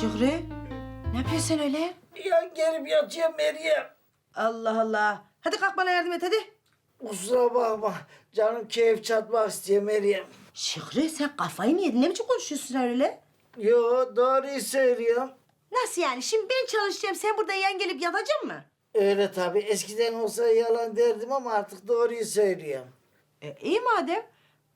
Şükrü, ne yapıyorsun öyle? Ya gelip yatıyor Meryem. Allah Allah. Hadi kalk bana yardım et hadi. Kusura bakma. Canım keyif çatmak istiyor Meryem. Şükrü sen kafayı mı yedin? Ne biçim konuşuyorsun öyle? Yo doğruyu söylüyorum. Nasıl yani? Şimdi ben çalışacağım, sen burada yan gelip yatacaksın mı? Öyle tabii. Eskiden olsa yalan derdim ama artık doğruyu söylüyorum. E, iyi madem.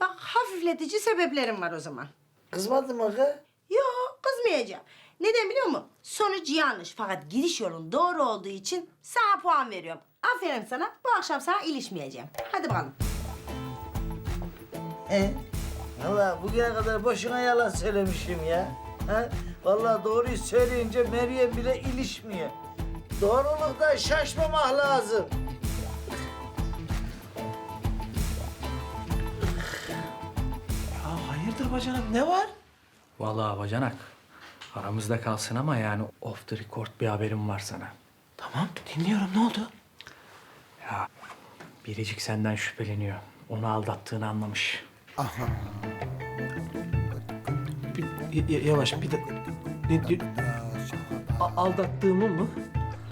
Bak hafifletici sebeplerim var o zaman. Kızmadın mı kız? Yok kızmayacağım. Neden biliyor musun? Sonuç yanlış fakat gidiş yolun doğru olduğu için sana puan veriyorum. Aferin sana. Bu akşam sana ilişmeyeceğim. Hadi bakalım. He? Valla bugüne kadar boşuna yalan söylemişim ya. Ha? Vallahi doğruyu söyleyince Meryem bile ilişmiyor. Doğruluktan şaşmamak lazım. Ya hayırdır bacanak ne var? Vallahi bacanak. Aramızda kalsın ama yani off the record bir haberim var sana. Tamam dinliyorum ne oldu? Ya Biricik senden şüpheleniyor. Onu aldattığını anlamış. Bir, y- y- yavaş bir de... Ne diyor? A- aldattığımı mı?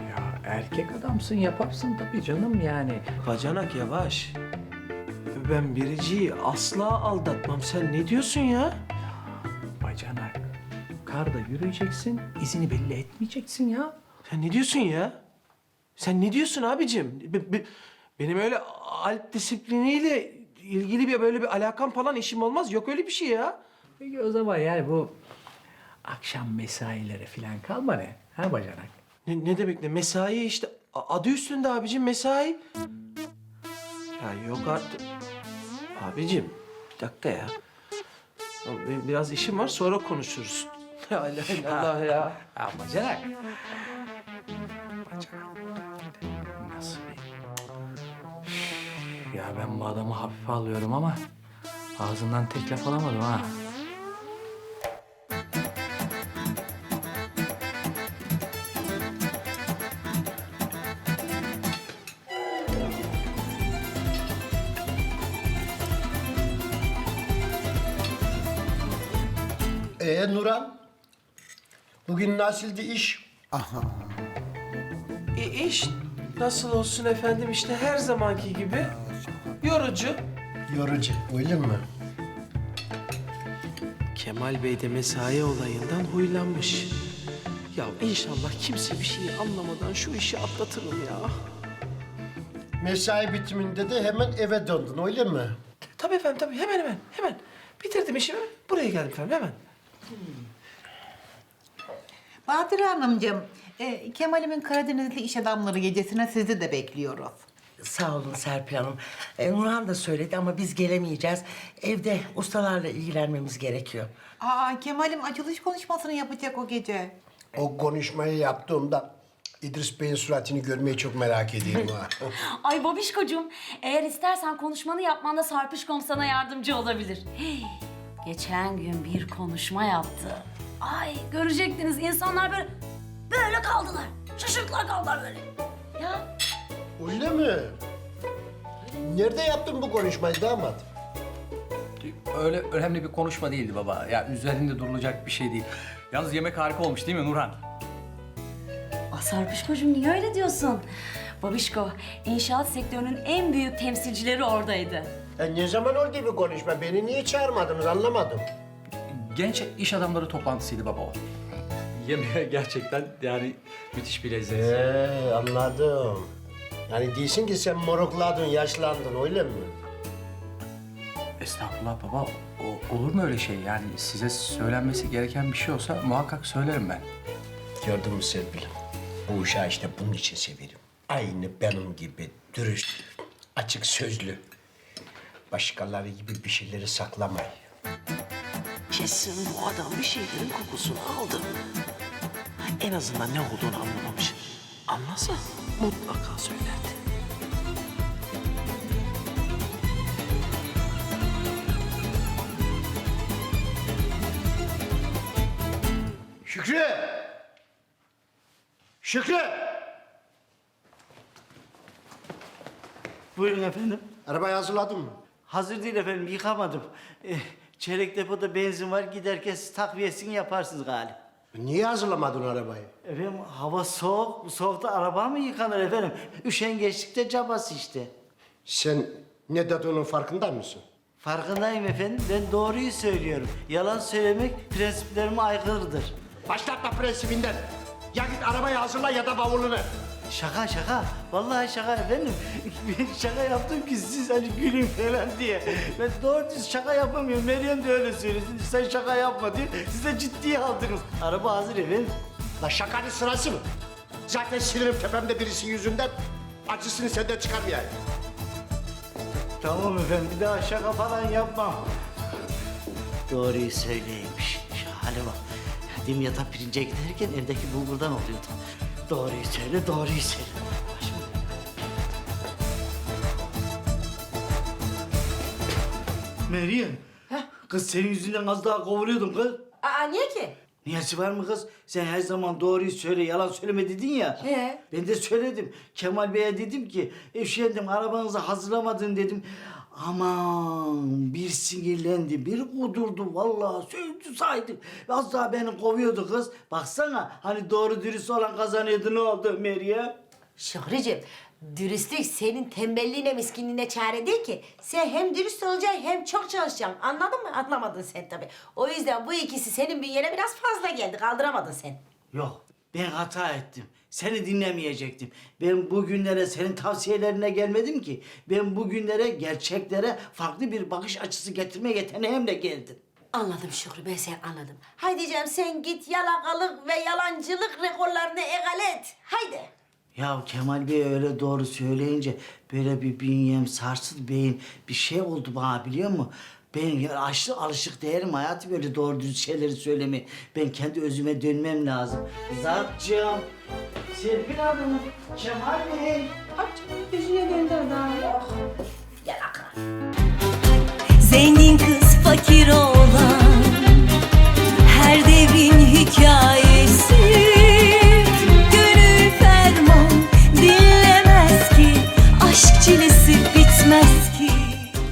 Ya erkek adamsın yaparsın tabii canım yani. Bacanak yavaş. Ben biriciyi asla aldatmam. Sen ne diyorsun ya? Karda yürüyeceksin, izini belli etmeyeceksin ya. Sen ne diyorsun ya? Sen ne diyorsun abicim? Be- be- benim öyle alp disipliniyle ilgili bir böyle bir alakam falan işim olmaz. Yok öyle bir şey ya. Peki o zaman yani bu akşam mesaileri falan kalma ne? Ha bacanak? Ne, ne demek ne? Mesai işte. A- Adı üstünde abicim mesai. Ya yok artık. Abicim bir dakika ya. Ya Benim biraz işim var sonra konuşuruz. Ya Allah Allah ya. Ha bacanak. Bacanak. Nasıl bir... Ya ben bu adamı hafife alıyorum ama ağzından tek laf alamadım ha. Ee Nuran? Bugün nasıldı iş? E, iş nasıl olsun efendim işte her zamanki gibi. Yorucu. Yorucu, öyle mi? Kemal Bey de mesai olayından huylanmış. Ya inşallah kimse bir şeyi anlamadan şu işi atlatırım ya. Mesai bitiminde de hemen eve döndün, öyle mi? Tabii efendim tabii hemen hemen hemen. Bitirdim işimi buraya geldim efendim hemen. Bahadır Hanımcığım, e, Kemal'imin Karadenizli iş adamları gecesine sizi de bekliyoruz. Sağ olun Serpil Hanım. E, Nurhan da söyledi ama biz gelemeyeceğiz. Evde ustalarla ilgilenmemiz gerekiyor. Aa, Kemal'im açılış konuşmasını yapacak o gece. O konuşmayı yaptığımda İdris Bey'in suratını görmeyi çok merak ediyorum ha. Ay babişkocuğum, eğer istersen konuşmanı yapmanda Sarpışkom sana yardımcı olabilir. Hey, geçen gün bir konuşma yaptı. Ay görecektiniz insanlar böyle böyle kaldılar. Şaşırtlar kaldılar böyle. Ya öyle mi? Nerede yaptın bu konuşmayı damat? Öyle önemli bir konuşma değildi baba. Ya üzerinde durulacak bir şey değil. Yalnız yemek harika olmuş değil mi Nurhan? ah Sarpışkocuğum niye öyle diyorsun? Babişko, inşaat sektörünün en büyük temsilcileri oradaydı. Ya ne zaman oldu bu konuşma? Beni niye çağırmadınız anlamadım. Genç iş adamları toplantısıydı baba o. Yemeğe gerçekten yani müthiş bir lezzet. Ee, anladım. Yani değilsin ki sen morukladın, yaşlandın, öyle mi? Estağfurullah baba. O, olur mu öyle şey? Yani size söylenmesi gereken bir şey olsa muhakkak söylerim ben. Gördün mü Serpil? Bu uşağı işte bunun için severim. Aynı benim gibi dürüst, açık sözlü. Başkaları gibi bir şeyleri saklamayı. Kesin bu adam bir şeylerin kokusunu aldı. En azından ne olduğunu anlamamış. Anlasa mutlaka söylerdi. Şükrü! Şükrü! Buyurun efendim. Arabayı hazırladın mı? Hazır değil efendim yıkamadım. Eh, çeyrek depoda benzin var giderken siz takviyesini yaparsınız galiba. Niye hazırlamadın arabayı? Efendim hava soğuk. Bu soğukta araba mı yıkanır efendim? Üşengeçlikte cabası işte. Sen ne dediğinin farkında mısın? Farkındayım efendim. Ben doğruyu söylüyorum. Yalan söylemek prensiplerime aykırıdır. Başlatma prensibinden. Ya git arabayı hazırla ya da bavulunu. Şaka şaka. Vallahi şaka efendim. Ben şaka yaptım ki siz hani gülün falan diye. Ben doğru düz şaka yapamıyorum. Meryem de öyle söylesin. Sen şaka yapma diye. Siz de ciddiye aldınız. Araba hazır efendim. La şakanın sırası mı? Zaten sinirim tepemde birisi yüzünden acısını senden çıkarmayayım. Tamam efendim. Bir daha şaka falan yapmam. Doğruyu söyleymiş. Şu hale bak. Dimyata pirince giderken evdeki bulgurdan oluyordu. Doğruyu söyle, doğruyu söyle. Başım Meryem. Kız senin yüzünden az daha kovuluyordum kız. Aa niye ki? Niyesi var mı kız? Sen her zaman doğruyu söyle, yalan söyleme dedin ya. He. Ben de söyledim. Kemal Bey'e dedim ki, efendim arabanızı hazırlamadın dedim. Aman bir sinirlendi, bir kudurdu vallahi sövdü saydı. Az daha beni kovuyordu kız. Baksana hani doğru dürüst olan kazanıyordu ne oldu Meryem? Şükrücüğüm, dürüstlük senin tembelliğine, miskinliğine çare değil ki. Sen hem dürüst olacaksın hem çok çalışacaksın. Anladın mı? Anlamadın sen tabii. O yüzden bu ikisi senin bünyene biraz fazla geldi. Kaldıramadın sen. Yok ben hata ettim. Seni dinlemeyecektim. Ben bugünlere senin tavsiyelerine gelmedim ki. Ben bugünlere, gerçeklere farklı bir bakış açısı getirme yeteneğimle geldim. Anladım Şükrü, ben seni anladım. Haydi sen git yalakalık ve yalancılık rekorlarını egal et. Haydi. Ya Kemal Bey öyle doğru söyleyince böyle bir bünyem sarsıldı beyin bir şey oldu bana biliyor musun? Ben ya aşırı alışık değilim hayatım böyle doğru düz şeyleri söylemeye. Ben kendi özüme dönmem lazım. Zatcığım, Serpil Hanım, Kemal Bey. Hadi canım, yüzüne gönder daha. Zengin kız fakir ol